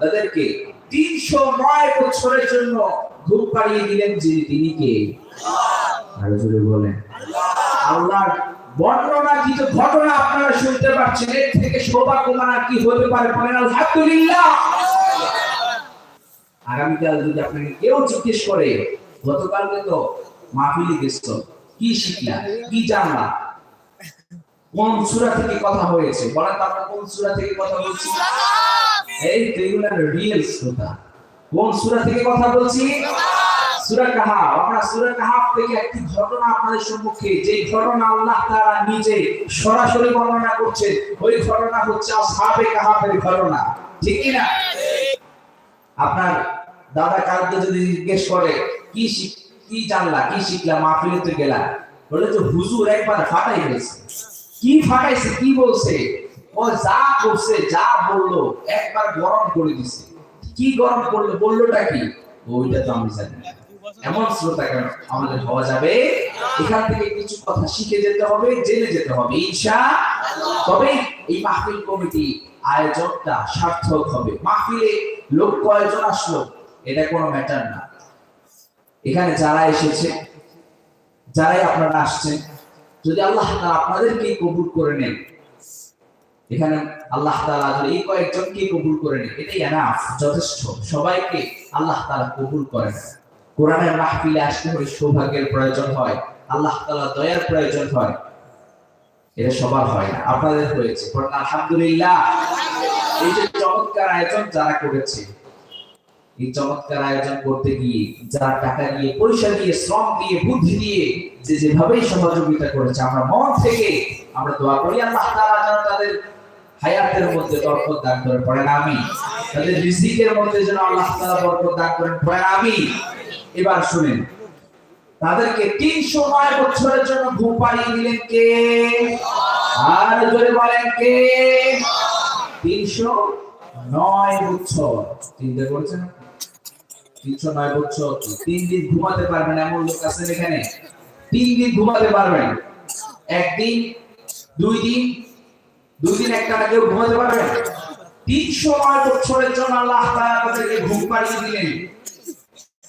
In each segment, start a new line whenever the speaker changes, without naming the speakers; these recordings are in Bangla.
তাদেরকে তিনশো নয় বছরের জন্য ঘুম পাড়িয়ে দিলেন যিনি তিনি কে? আরও জোরে বলেন। আল্লাহর ঘটনা আপনারা শুনতে পাচ্ছেন? এর থেকে আর কি হতে পারে বলেন আলহামদুলিল্লাহ। আগামীকাল যদি আপনাকে কেউ জিজ্ঞেস করে গতকালকে তো মাহফিলি গেছিল কি শিখলা কি জানলা? কোন সুরা থেকে কথা হয়েছে? বলেন তো আমরা কোন সুরা থেকে কথা বলছি? এই তো রিয়েল শ্রোতা। কোন থেকে কথা বলছি? আমরা থেকে একটি ঘটনা আপনাদের সম্মুখে। যে ঘটনা আল্লাহ নিজে সরাসরি বর্ণনা করছেন, ওই ঘটনা হচ্ছে কাহাফের ঘটনা। ঠিক কি আপনার দাদা কালকে যদি জিজ্ঞেস করে, কি কি জানলা, কি শিখলা, মাহফিলে তো গেলা? বলে যে, হুজুর একবার ফাটাই ফেলছে। কি ফাটাইছে? কি বলছে? ও যা করছে, যা বলল, একবার গরম করে দিছে। কি গরম করল, বললোটা কি? ওইটা তো আমি জানি। এমন শ্রোতা কেন? আমাদের হওয়া যাবে। এখান থেকে কিছু কথা শিখে যেতে হবে, জেনে যেতে হবে, ইনশা তবে এই মাহফিল কমিটি আয়োজনটা সার্থক হবে। মাহফিলে লোক কয়জন আসলো? এটা কোনো ম্যাটার না। এখানে যারা এসেছে, যারাই আপনারা আসছেন, যদি আল্লাহ তাআলা আপনাদেরকে কবুল করে নেন এখানে আল্লাহ তাআলা এই কয়েকজনকে কবুল করে নেন এটাই এনাফ যথেষ্ট। সবাইকে আল্লাহ তাআলা কবুল করেন। কোরআনের মাহফিলে আসতে হলে সৌভাগ্যের প্রয়োজন হয় আল্লাহ তাআলা দয়ার প্রয়োজন হয়। এটা সবার হয় না আপনাদের হয়েছে। আলহামদুলিল্লাহ। এই যে চমৎকার আয়োজন যারা করেছে এই চমৎকার আয়োজন করতে গিয়ে যারা টাকা দিয়ে পয়সা দিয়ে শ্রম দিয়ে বুদ্ধি দিয়ে যে যেভাবেই সহযোগিতা করেছে আমরা মন থেকে আমরা দোয়া করি আল্লাহ তাআলা যেন তাদের হায়াতের মধ্যে বরকত দান করেন, পড়েন আমি তাহলে রিজিকের মধ্যে যেন আল্লাহ তাআলা বরকত দান করেন, পড়েন আমি এবার শুনেন, তাদেরকে তিনশো নয় বছরের জন্য ঘুম পাড়িয়ে দিলেন কে? আর জোরে বলেন কে? তিনশো নয় বছর। চিন্তা করছেন? তিনশো নয় বছর। তিন দিন ঘুমাতে পারবেন এমন লোক আছেন এখানে। তিন দিন ঘুমাতে পারবেন। একদিন, দুই দিন দুই দিন একটা কেউ ঘুমাতে পারবেন তিনশো নয় বছরের জন্য আল্লাহ তাদেরকে ঘুম পাড়িয়ে দিলেন।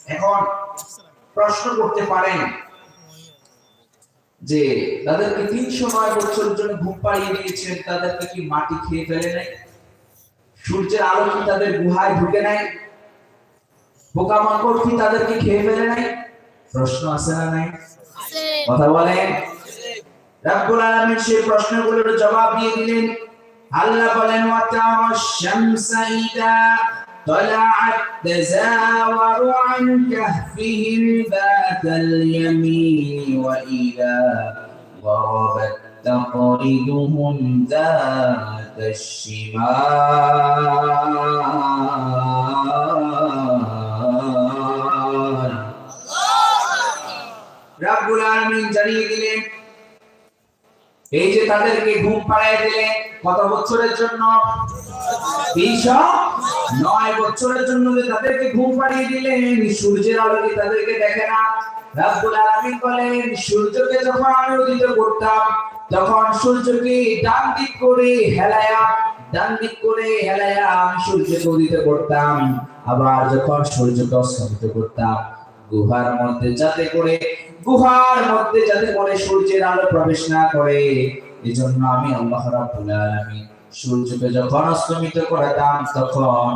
এখন প্রশ্ন করতে পারেন যে তাদেরকে তিনশো নয় বছরের জন্য ঘুম পাড়িয়ে দিয়েছেন তাদেরকে কি মাটি খেয়ে ফেলে নাই? সূর্যের আলো কি তাদের গুহায় ঢুকে নাই? পোকামাকড় কি তাদেরকে খেয়ে ফেলে নাই? প্রশ্ন আছে না নাই? কথা বলেন। রাব্বুল আলামিন সেই প্রশ্নগুলোর জবাব দিয়ে দিলেন আল্লাহ বলেন ওয়া তারাশ শামসা ইদা طلعت تزاور عن كهفهم ذات اليمين وإذا غربت تقرضهم ذات الشمال রাব্বুল আলামিন জানিয়ে দিলেন এই যে তাদেরকে ঘুম পাড়ায় দিলেন কত বছরের জন্য? নয় বছরের জন্য যে তাদেরকে ঘুম পাড়িয়ে সূর্যের আলোকে তাদেরকে দেখে না? সূর্যকে যখন আমি উদিত করতাম, তখন সূর্যকে ডান দিক করে হেলায়া, ডান দিক করে হেলায়া আমি সূর্যকে উদিত করতাম। আবার যখন সূর্যকে অস্তমিত করতাম, গুহার মধ্যে যাতে করে গুহার মধ্যে যাতে করে সূর্যের আলো প্রবেশ না করে এই জন্য আমি আল্লাহ রাব্বুল আলামিন সূর্যকে যখন অস্তমিত করাতাম, তখন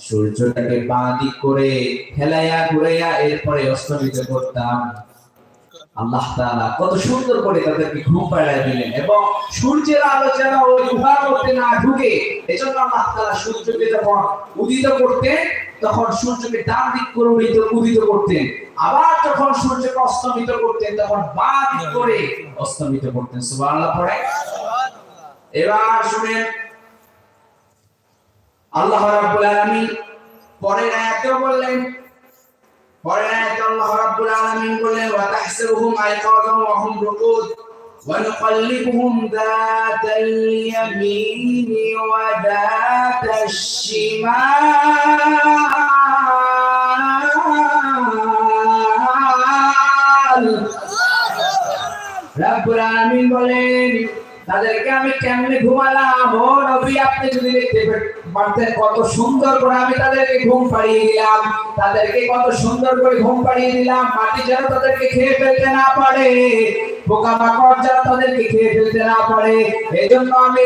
সূর্যটাকে বাঁ দিক করে ফেলাইয়া ঘুরাইয়া এরপরে অস্তমিত করতাম। আল্লাহ তাআলা কত সুন্দর করে তাদেরকে ঘুম পাড়ায় দিলেন এবং সূর্যের আলো যেন ওই গুহার মধ্যে না ঢুকে, এজন্য আল্লাহ তাআলা সূর্যকে যখন উদিত করতেন, তখন সূর্যকে ডান দিক করে উদিত উদিত করতেন। আবার যখন সূর্যকে অস্তমিত করতেন, তখন বাঁ দিক করে অস্তমিত করতেন। সুবহানাল্লাহ পড়ে। এবার শুনেন, আল্লাহ রাব্বুল আলামিন পরের আয়াতে বললেন পরের আয়াতে আল্লাহ রাব্বুল আলামিন বললেন ওয়া তাহসিবুহুম আইকাযাম ওয়া হুম রুকুদ ونقلبهم ذات اليمين وذات الشمال রাব্বুল আলামিন বলেন তাদেরকে আমি কেমনে ঘুমালাম ও নবী আপনি যদি দেখতে পে- পারতেন কত সুন্দর করে আমি তাদেরকে ঘুম পাড়িয়ে দিলাম তাদেরকে কত সুন্দর করে ঘুম পাড়িয়ে দিলাম মাটি যেন তাদেরকে খেয়ে ফেলতে না পারে পোকামাকড় যেন তাদেরকে খেয়ে ফেলতে না পারে। এই জন্য আমি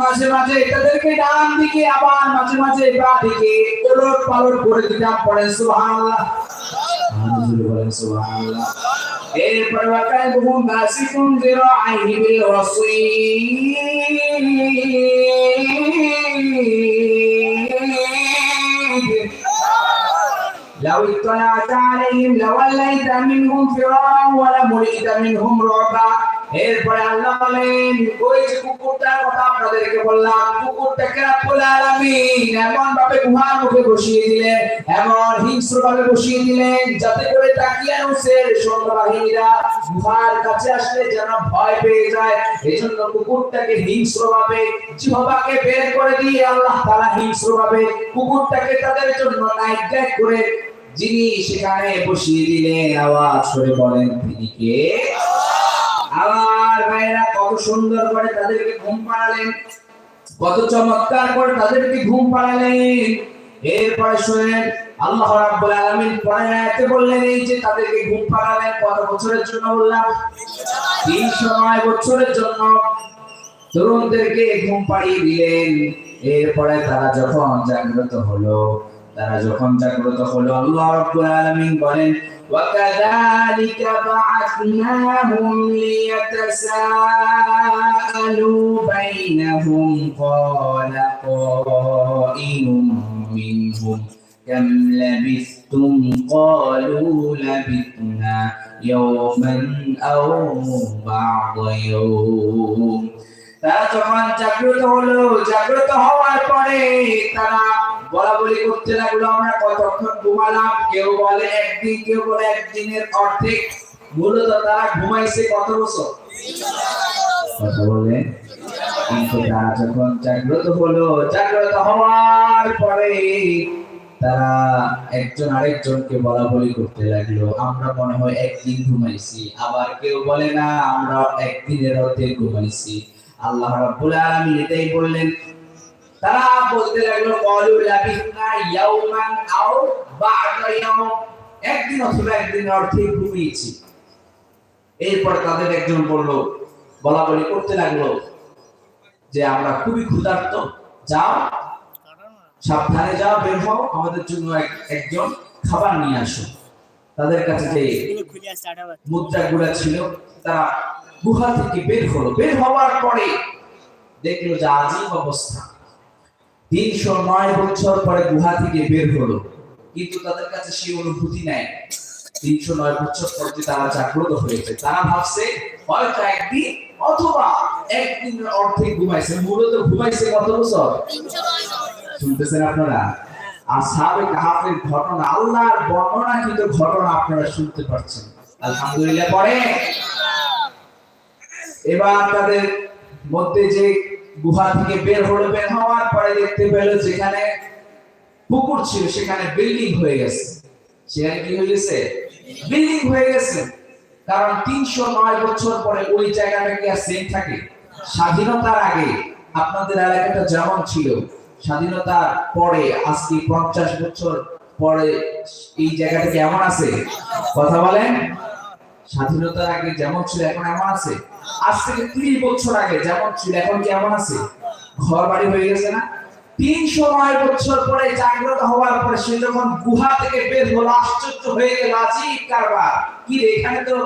মাঝে মাঝে তাদেরকে ডান দিকে আবার মাঝে মাঝে বা দিকে ওলট পালট করে দিতাম পড়ে সুবহানাল্লাহ। বলেন সুবহানাল্লাহ। এরপর ওয়াকাইবুহুম বাসিকুন যিরাআইহি বিল ওয়াসীদ لو اطلعت عليهم لوليت منهم فرارا ولملئت منهم رعبا এরপরে আল্লাহ বলেন, ওই যে কুকুরটার কথা আপনাদেরকে বললাম কুকুরটাকে রাব্বুল আলামিন? এমন ভাবে গুহার মুখে বসিয়ে দিলেন, এমন হিংস্র ভাবে বসিয়ে দিলেন, যাতে করে তাকিয়া নুসের সৈন্যবাহিনীরা গুহার কাছে আসলে যেন ভয় পেয়ে যায়। এজন্য কুকুরটাকে হিংস্র ভাবে, জিহ্বাকে বের করে দিয়ে আল্লাহ তাআলা হিংস্র ভাবে কুকুরটাকে তাদের জন্য নাইট করে যিনি সেখানে বসিয়ে দিলেন, আওয়াজ করে বলেন, তিনি কে? আবার ভাইরা কত সুন্দর করে তাদেরকে ঘুম পাড়ালেন। কত চমৎকার করে তাদেরকে ঘুম পাড়ালেন। এরপরে শুনেন, আল্লাহ রাব্বুল আলামিন বললেন, এই যে তাদেরকে ঘুম পাড়ালেন কত বছরের জন্য বললাম? 309 বছরের জন্য। তরুণদেরকে ঘুম পাড়িয়ে দিলেন। এরপরে তারা যখন জাগ্রত হলো, তারা যখন জাগ্রত হলো, আল্লাহ রাব্বুল আলামিন বলেন وكذلك بعثناهم ليتساءلوا بينهم قال قائل منهم كم لبثتم قالوا لبثنا يوما أو بعض يوم তারা যখন জাগ্রত হলো জাগ্রত হওয়ার পরে তারা বলা বলি করতে লাগল আমরা কতক্ষণ ঘুমালাম? কেউ বলে একদিন, কেউ বলে একদিনের অর্ধেক। মূলত তারা ঘুমাইছে কত বছর? কথা বলে, কিন্তু তারা যখন জাগ্রত হলো, জাগ্রত হওয়ার পরে তারা একজন আরেকজনকে বলা বলি করতে লাগল, আমরা মনে হয় একদিন ঘুমাইছি। আবার কেউ বলে, না, আমরা একদিনের অর্ধেক ঘুমাইছি। আল্লাহ রাব্বুল আলামিন এটাই বললেন তারা বলতে লাগল, কলু লাবিসনা ইয়াউমান আও বা'দা ইয়াউম। একদিন অথবা একদিন অর্ধেক ঘুমিয়েছি। এরপর তাদের একজন বলল, বলা বলি করতে লাগল যে, আমরা খুবই ক্ষুধার্ত, যাও, সাবধানে যাও, বের হও, আমাদের জন্য একজন খাবার নিয়ে আসো। তাদের কাছে যে মুদ্রা মুদ্রাগুলা ছিল, তারা গুহা থেকে বের হলো। বের হওয়ার পরে দেখল যে আজীব অবস্থা। তিনশো নয় বছর পরে গুহা থেকে বের হলো। কিন্তু তাদের কাছে সেই অনুভূতি নাই। তিনশো নয় বছর পরে তারা জাগ্রত হয়েছে তারা ভাবছে হয়তো একদিন অথবা একদিনের অর্ধেক ঘুমাইছে মূলত ঘুমাইছে কত বছর? শুনতেছেন আপনারা? আসাবে কাহাফের ঘটনা আল্লাহর বর্ণনা কিন্তু ঘটনা আপনারা শুনতে পাচ্ছেন। আলহামদুলিল্লাহ পরে এবার তাদের মধ্যে যে গুহা থেকে বের হলো, বের হওয়ার পরে দেখতে পেল যেখানে পুকুর ছিল, সেখানে বিল্ডিং হয়ে গেছে। সেখানে কি হয়ে গেছে? বিল্ডিং হয়ে গেছে। কারণ তিনশো নয় বছর পরে ওই জায়গাটা কি আর সেম থাকে? স্বাধীনতার আগে আপনাদের এলাকাটা যেমন ছিল, স্বাধীনতার পরে, আজকে পঞ্চাশ বছর পরে এই জায়গাটা কেমন আছে? কথা বলেন? স্বাধীনতার আগে যেমন ছিল, এখন এমন আছে? আজ থেকে ত্রিশ বছর আগে, যেমন ছিল, এখন কি এমন আছে? ঘর বাড়ি হয়ে গেছে না? তিনশো নয় বছর পরে জাগ্রত হওয়ার পরে সে যখন গুহা থেকে বের হলো, আশ্চর্য হয়ে গেল, আজিব কারবার। কি এখানে তো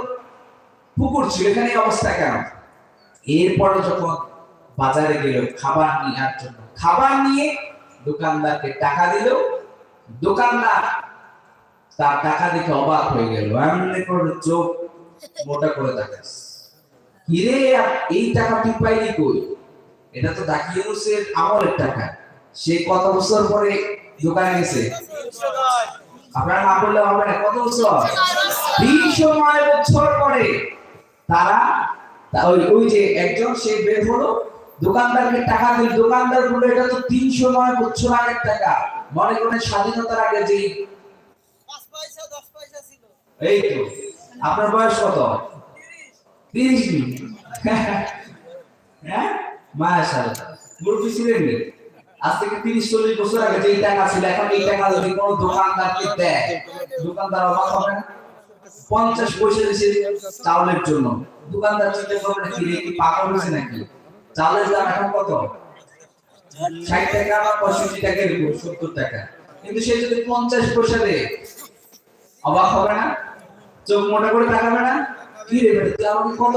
পুকুর ছিল, এখানে অবস্থা কেন? এরপরে যখন বাজারে গেল, খাবার নেওয়ার জন্য, খাবার নিয়ে দোকানদারকে টাকা দিল। দোকানদার তার টাকা দেখে অবাক হয়ে গেল, এমনি করে চোখ মোটা করে তাকাস হিরে এই টাকা তুই পাইলি কই? এটা তো ডাকি ইউনুসের আমলের টাকা। সে কত বছর পরে দোকানে গেছে? আপনারা না বললে হবে না কত বছর? তিনশো নয় বছর পরে তারা ওই ওই যে একজন সে বের হলো দোকানদারকে টাকা দিল। দোকানদার বলল এটা তো তিনশো নয় বছর আগের টাকা। মনে করেন স্বাধীনতার আগে যে এই তো আপনার বয়স কত? মিনিট হ্যাঁ? মুরব্বী ছিলেন? আজ থেকে তিরিশ, চল্লিশ বছর আগে যে টাকা ছিল, এখন এই টাকা যদি কোনো দোকানদারকে দেয়, দোকানদার অবাক হবে পঞ্চাশ পয়সা চাউলের জন্য। দোকানদার চিন্তা করবে, কি হয়েছে নাকি? চাউলের দাম এখন কত? ষাট টাকা বা পঁয়ষট্টি টাকা সত্তর টাকা। কিন্তু সে যদি পঞ্চাশ পয়সা দেয়, অবাক হবে না? চোখ মোটা করে তাকাবে না? কি আমাকে কত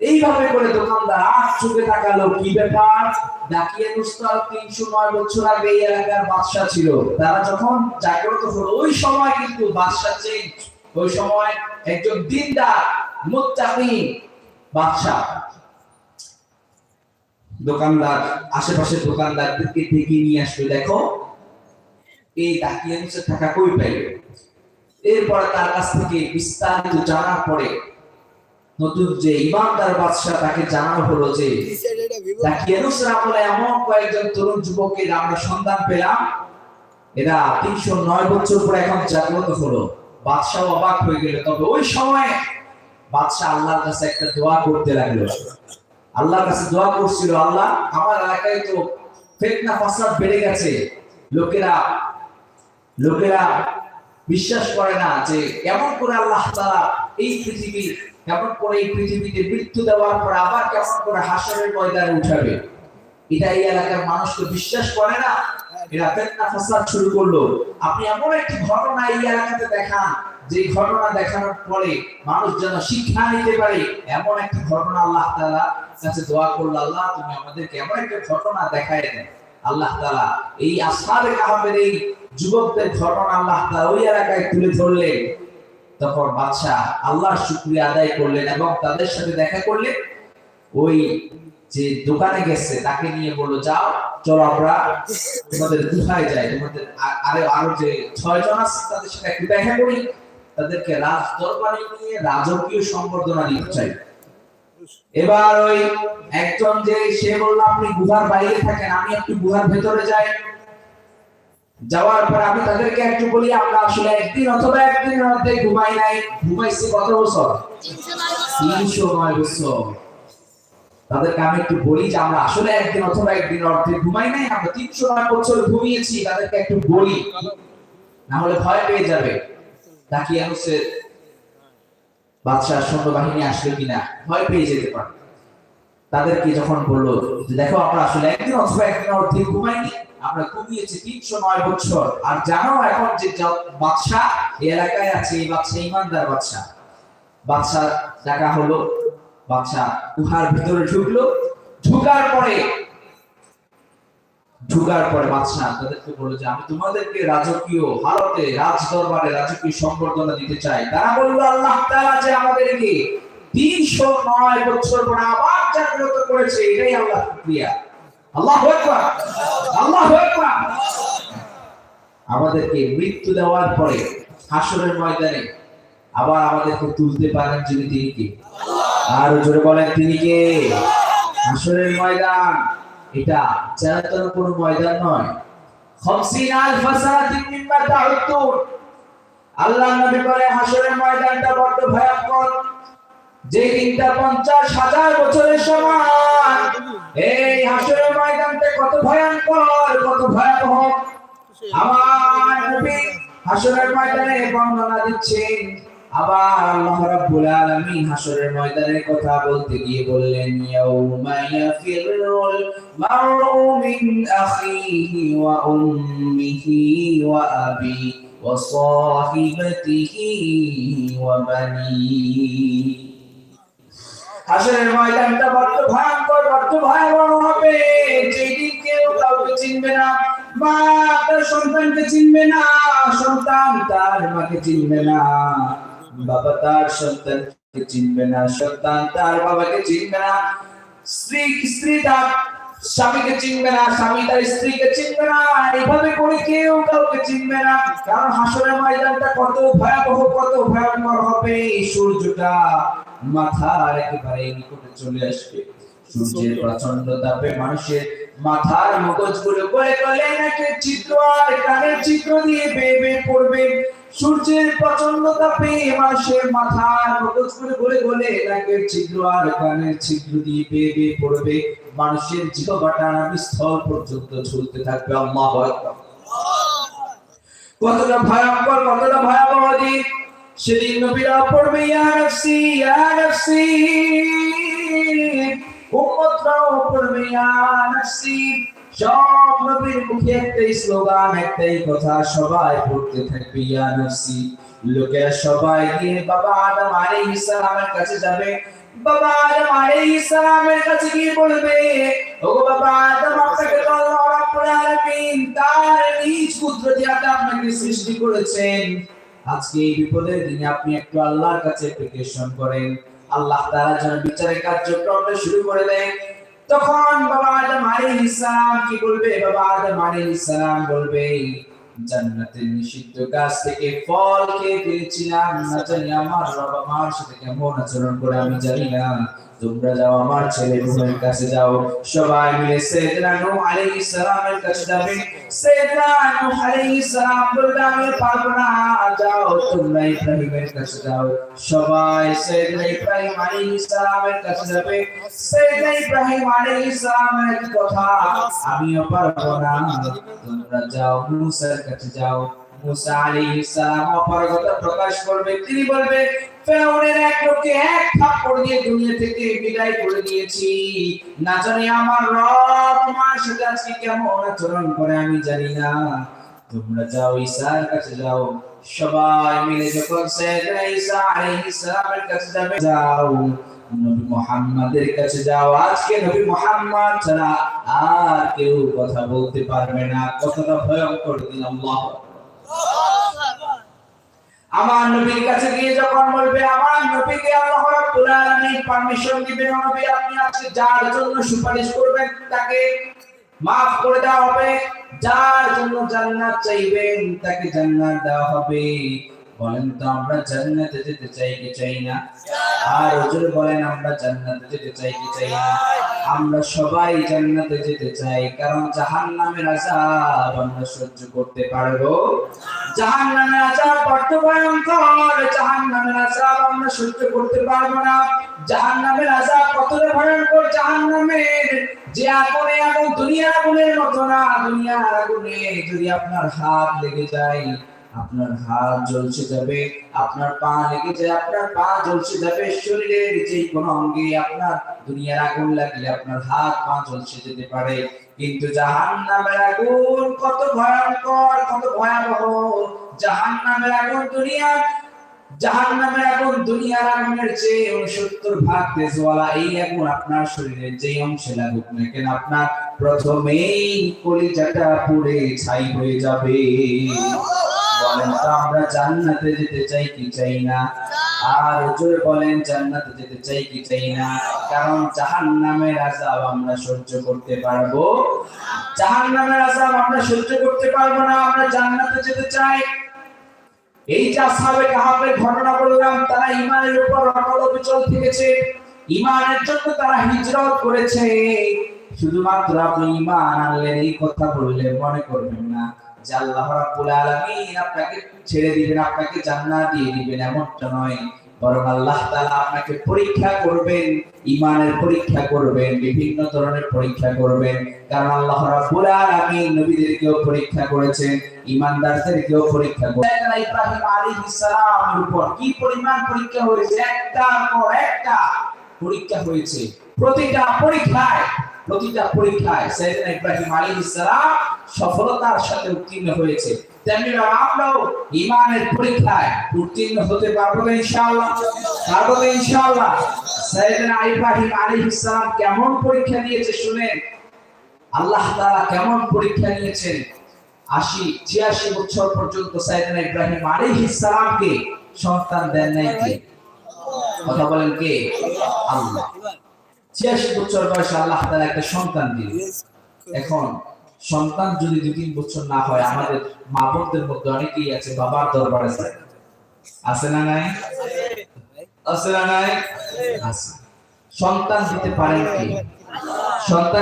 এইভাবে করে দোকানদার আট চোখে তাকালো কি ব্যাপার? মুস্তাল তিনশো নয় বছর আগে এই এলাকার বাদশাহ ছিল। তারা যখন জাগ্রত হলো, ওই সময় কিন্তু বাদশাহ চেঞ্জ ওই সময় একজন দিনদার বাদশাহ। দোকানদার, আশেপাশের দোকানদারদেরকে ডেকে নিয়ে আসবে, দেখো। এই ডাকিয়ে মুছে টাকা কই পাইবে এরপরে তার কাছ থেকে বিস্তারিত জানার পরে নতুন যে ইমানদার বাদশাহ, তাকে জানানো হলো যে এমন কয়েকজন তরুণ যুবকের আমরা সন্ধান পেলাম। এরা তিনশো নয় বছর পরে এখন জাগ্রত হলো। বাদশাহ অবাক হয়ে গেল। তবে ওই সময় বাদশাহ আল্লাহর কাছে একটা দোয়া করতে লাগল। আল্লাহর কাছে দোয়া করছিল, আল্লাহ, আমার এলাকায় তো ফেতনা, ফাসাদ বেড়ে গেছে। লোকেরা লোকেরা বিশ্বাস করে না যে কেমন করে আল্লাহ তাআলা এই পৃথিবী কেমন করে এই পৃথিবীতে মৃত্যু দেওয়ার পর আবার কেমন করে হাসরের ময়দানে উঠাবে? এটা এই এলাকার মানুষ তো বিশ্বাস করে না। এরা ফেতনা শুরু করল। আপনি এমন একটি ঘটনা এই এলাকাতে দেখান, যে ঘটনা দেখানোর পরে মানুষ যেন শিক্ষা নিতে পারে, এমন একটি ঘটনা আল্লাহ কাছে দোয়া করল, আল্লাহ, তুমি আমাদেরকে এমন একটা ঘটনা দেখায় দেন আল্লাহ তাআলা এই আসহাবে কাহাবের এই যুবকদের ঘটনা আল্লাহ তাআলা ওই এলাকায় তুলে ধরলেন। তখন বাদশাহ আল্লাহর শুকরিয়া আদায় করলেন এবং তাদের সাথে দেখা করলেন ওই যে দোকানে গেছে তাকে নিয়ে বলল, যাও, চলো আমরা তোমাদের কোথায় যাই। তোমাদের আরও আরও যে ছয় জন আছে তাদের সাথে একটু দেখা করি। তাদেরকে রাজ দরবারে নিয়ে রাজকীয় সম্বর্ধনা দিতে চাই। এবার ওই একজন যে, সে বলল, আপনি গুহার বাইরে থাকেন, আমি একটু গুহার ভেতরে যাই। যাওয়ার পর আমি তাদেরকে একটু বলি, আমরা আসলে একদিন অথবা একদিনের মধ্যে ঘুমাই নাই। ঘুমাইছি কত বছর? তিনশো নয় বছর। তাদেরকে আমি একটু বলি যে, আমরা আসলে একদিন অথবা একদিন অর্ধে ঘুমাই নাই, আমরা তিনশো নয় বছর ঘুমিয়েছি। তাদেরকে একটু বলি, না হলে ভয় পেয়ে যাবে। তাকিয়ে হচ্ছে বাদশাহ সৈন্যবাহিনী আসবে কিনা ভয় পেয়ে যেতে পারে। তাদেরকে যখন বলল যে দেখো, আমরা আসলে একদিন অথবা একদিন অর্ধে ঘুমাইনি, আমরা ঘুমিয়েছি তিনশো নয় বছর। আর জানো এখন যে বাদশাহ, এই এলাকায় আছে এই বাদশাহ, ইমানদার বাদশাহ। বাদশাহ ডাকা হলো, বাদশাহ গুহার ভিতরে ঢুকলো। ঢুকার পরে ঢুকার পরে বাদশাহ তাদেরকে বলল যে, আমি তোমাদেরকে রাজকীয় হালতে রাজ দরবারে রাজকীয় সম্বর্ধনা দিতে চাই। তারা বলল, আল্লাহ তাআলা যে আমাদেরকে তিনশো নয় বছর পরে আবার জাগ্রত করেছে, এটাই আল্লাহ শুকরিয়া। আল্লাহ আল্লাহ আমাদেরকে মৃত্যু দেওয়ার পরে হাসরের ময়দানে আবার আমাদেরকে তুলতে পারেন যিনি তিনি কে? আর জোরে বলেন, তিনি কে? হাসরের ময়দান। এটা জান্নাতের কোনো ময়দান নয়। খামসিন আলফ সানাতিন মিম্মা আল্লাহ নবী হাসরের ময়দানটা বড় ভয়ঙ্কর। যে পঞ্চাশ হাজার বছরের সমান। এই হাসরের কত ভয়ঙ্কর, কত ভয়াবহ। আমার নবী হাসরের ময়দানে বর্ণনা দিচ্ছেন আবার আল্লাহ রাব্বুল আলামিন হাসরের ময়দানের কথা বলতে গিয়ে বললেন, ইয়াউমা ইয়াফিরুল মারউ মিন আখিহি ওয়া উম্মিহি ওয়া আবি ওয়া সাহিবাতিহি ওয়া বানিহি হাসরের ময়দানটা বড্ড ভয়ঙ্কর, বড্ড ভয়াবহ হবে। যেদিন কেউ কাউকে চিনবে না, মা তার সন্তানকে চিনবে না, সন্তান তার মাকে চিনবে না। বাবা তার সন্তানকে চিনবে না সন্তান তার বাবাকে চিনবে না স্ত্রী স্ত্রী তার স্বামীকে চিনবে না স্বামী তার স্ত্রীকে চিনবে না এইভাবে করে কেউ কাউকে চিনবে না। কারণ হাসরের ময়দানটা কত ভয়াবহ কত ভয়ঙ্কর হবে। এই সূর্যটা মাথার একেবারে নিকটে চলে আসবে। সূর্যের প্রচণ্ড তাপে মানুষের মাথার মগজগুলো গলে গলে নাকি চিত্র আর কানের চিত্র দিয়ে বেয়ে বেয়ে পড়বে। সূর্যের প্রচণ্ড তাপে মানুষের মাথার মগজ করে গলে গলে নাকের ছিদ্র আর কানের ছিদ্র দিয়ে বেয়ে বেয়ে পড়বে। মানুষের জিহবাটা স্থল পর্যন্ত ঝুলতে থাকবে আল্লাহ আকবার। কতটা ভয়ঙ্কর, কতটা ভয়াবহ দিন। সেদিন নবীরা পড়বে, ইয়া নাফসি, ইয়া পড়বে, ইয়া সব নবীর মুখে একটাই স্লোগান, একটাই কথা, সবাই পড়তে থাকবে সবাই গিয়ে বাবা আদম কাছে যাবে। বাবা আদম কাছে গিয়ে বলবে, ও বাবা আদম, আপনাকে তো আল্লাহ রাব্বুল আলামিন তার নিজ আপনাকে সৃষ্টি করেছেন। আজকে এই বিপদের দিনে আপনি একটু আল্লাহর কাছে অ্যাপ্লিকেশন করেন। আল্লাহ তাআলা যেন বিচারের কার্যক্রমটা শুরু করে দেন। তখন বাবা আদম আলাইহিস সালাম কি বলবে? বাবা আদম আলাইহিস সালাম বলবে জান্নাতের নিষিদ্ধ গাছ থেকে ফল খেয়ে পেয়েছিলাম না জানি আমার রব আমার সাথে কেমন আচরণ করে আমি জানি না। তোমরা যাও, আমার ছেলে নূহের কাছে যাও। সবাই মিলে সাইয়েদনা নূহ আলাইহিস সালামের কাছে যাবে। সাইয়েদনা নূহ আলাইহিস সালাম বলবে আমি যাও, তোমরা ইব্রাহিমের কাছে যাও। সবাই সাইয়েদনা ইব্রাহিম আলাইহিস সালামের কাছে যাবে। সাইয়েদনা ইব্রাহিম আলাইহিস সালামের কথা, আমিও পারব না, তোমরা যাও, মুসার কাছে যাও। মুসা আলাইহিস সালাম অপারগতা প্রকাশ করবে। তিনি বলবে ফেরাউনের এক লোককে এক থাপ্পড় দিয়ে দুনিয়া থেকে বিদায় করে দিয়েছি। না জানি আমার রব কেমন আচরণ করে, আমি জানি না। তোমরা যাও কাছে যাও। সবাই মিলে যখন কাছে যাবে, যাও। নবী কাছে যাও। আজকে নবী মুহাম্মদ ছাড়া আর কেউ কথা বলতে পারবে না। কতটা ভয়ঙ্কর দিন, আল্লাহ আমার নবীর কাছে গিয়ে যখন বলবে, আমার নবীকে আল্লাহ রাব্বুল আলামিন পারমিশন দিবেন, নবী, আপনি আজকে যার জন্য সুপারিশ করবেন তাকে maaf করে দেওয়া হবে। যার জন্য জান্নাত চাইবেন তাকে জান্নাত দেওয়া হবে। বলেন তো, আমরা জান্নাতে যেতে চাই কি চাই না? আর হুজুর বলেন, আমরা জান্নাতে যেতে চাই কি চাই না? আমরা সবাই জান্নাতে যেতে চাই, কারণ জাহান্নামের আযাব আমরা সহ্য করতে পারব। জাহান্নামের আযাব বড্ড ভয়ঙ্কর, জাহান্নামের আযাব আমরা সহ্য করতে পারব না। জাহান্নামের আযাব কতটা ভয়ঙ্কর জাহান্নামের, যে আগুনে আগুন, দুনিয়ার আগুনের মতো না, দুনিয়ার আগুনে যদি আপনার হাত লেগে যায়। আপনার হাত জ্বলছে যাবে আপনার পা লেগে যায়, আপনার পা জ্বলছে যাবে শরীরের যে কোনো অঙ্গে আপনার দুনিয়ার আগুন লাগলে আপনার হাত, পা জ্বলছে যেতে পারে। কিন্তু জাহান্নামের আগুন কত ভয়ঙ্কর, কত ভয়াবহ। জাহান্নামের আগুন দুনিয়া, জাহান্নামের আগুন দুনিয়ার আগুনের চেয়ে উনসত্তর ভাগ তেজওয়ালা এই আগুন আপনার শরীরের যে অংশে লাগুক না কেন, আপনার প্রথমেই কলিজাটা পুড়ে ছাই হয়ে যাবে। বলেন, তো আমরা জান্নাতে যেতে চাই কি চাই না? আর জোরে বলেন, জান্নাতে যেতে চাই কি চাই না? কারণ জাহান্নামের আযাব আমরা সহ্য করতে পারব। জাহান্নামের আযাব আমরা সহ্য করতে পারব না, আমরা জান্নাতে যেতে চাই। এই যে আসহাবে কাহাবের ঘটনা বললাম, তারা ইমানের উপর অটল অবিচল থেকেছে। ইমানের জন্য তারা হিজরত করেছে। শুধুমাত্র আপনি ইমান আনলেন, এই কথা বললে মনে করবেন না। আপনাকে পরীক্ষা করবেন ইমানের পরীক্ষা করবেন, বিভিন্ন ধরনের পরীক্ষা করবেন। কারণ আল্লাহ রাব্বুল আলামিন নবীদেরকেও পরীক্ষা করেছেন ইমানদারদেরকেও পরীক্ষা করেছেন। ইব্রাহিম উপর কি পরিমাণ পরীক্ষা হয়েছে? একটা পর একটা পরীক্ষা হয়েছে। প্রতিটা পরীক্ষায় প্রতিটা পরীক্ষায় সাইয়েদনা ইব্রাহিম আলাইহিস সালাম সফলতার সাথে উত্তীর্ণ হয়েছে। তেমনি আমরাও ইমানের পরীক্ষায় উত্তীর্ণ হতে পারব না ইনশাআল্লাহ। পারব তো ইনশাআল্লাহ। সাইয়েদনা ইব্রাহিম আলাইহিস সালাম কেমন পরীক্ষা দিয়েছে শুনেন? আল্লাহ তাআলা কেমন পরীক্ষা নিয়েছেন? আশি, ছিয়াশি বছর পর্যন্ত সাইয়েদনা ইব্রাহিম আলাইহিস সালামকে সন্তান দেন নাই কথা বলেন কে? আল্লাহ। ছিয়াশি বছর বয়সে আল্লাহ তাআলা একটা সন্তান দিল এখন সন্তান যদি দু তিন বছর না হয় আমাদের মা বোনদের মধ্যে অনেকেই আছে বাবার দরবারে যায়। আছে না নাই? আছে না নাই? আছে। সন্তান দিতে পারেন কি? সন্তান